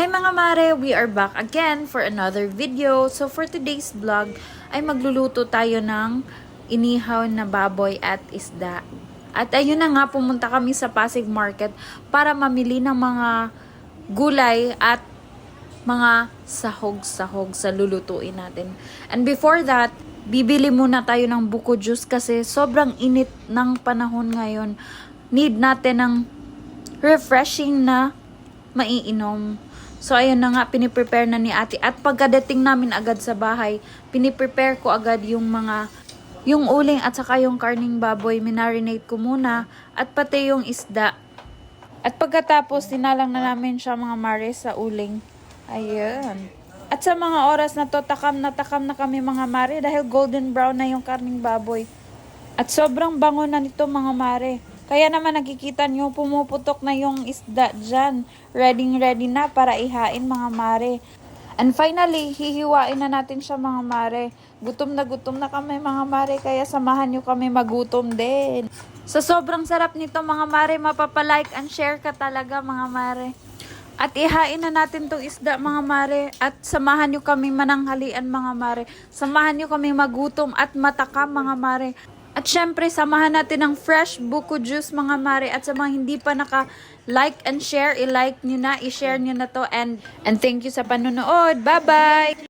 Hi mga mare! We are back again for another video. So for today's vlog ay magluluto tayo ng inihaw na baboy at isda. At ayun na nga, pumunta kami sa Pasig Market para mamili ng mga gulay at mga sahog-sahog sa lulutuin natin. And before that, bibili muna tayo ng buko juice kasi sobrang init ng panahon ngayon. Need natin ng refreshing na maiinom. So, ayun na nga, piniprepare na ni ate. At pagkadating namin agad sa bahay, piniprepare ko agad yung mga, yung uling at saka yung karning baboy. Minarinate ko muna. At pati yung isda. At pagkatapos, tinalang na namin siya mga mares sa uling. Ayun. At sa mga oras na to, takam na takam na kami mga mare dahil golden brown na yung karning baboy. At sobrang bango na nito mga mare. Kaya naman nakikita nyo, pumuputok na yung isda dyan. Ready ready na para ihain mga mare. And finally, hihiwain na natin siya mga mare. Gutom na gutom na kami mga mare, kaya samahan nyo kami magutom din. Sa sobrang sarap nito mga mare, mapapalike and share ka talaga mga mare. At ihain na natin tong isda mga mare at samahan nyo kami mananghalian mga mare. Samahan nyo kami magutom at matakam mga mare. At syempre, samahan natin ng fresh buko juice mga mare. At sa mga hindi pa naka-like and share, i-like nyo na, i-share nyo na to. And, and thank you sa panonood. Bye-bye!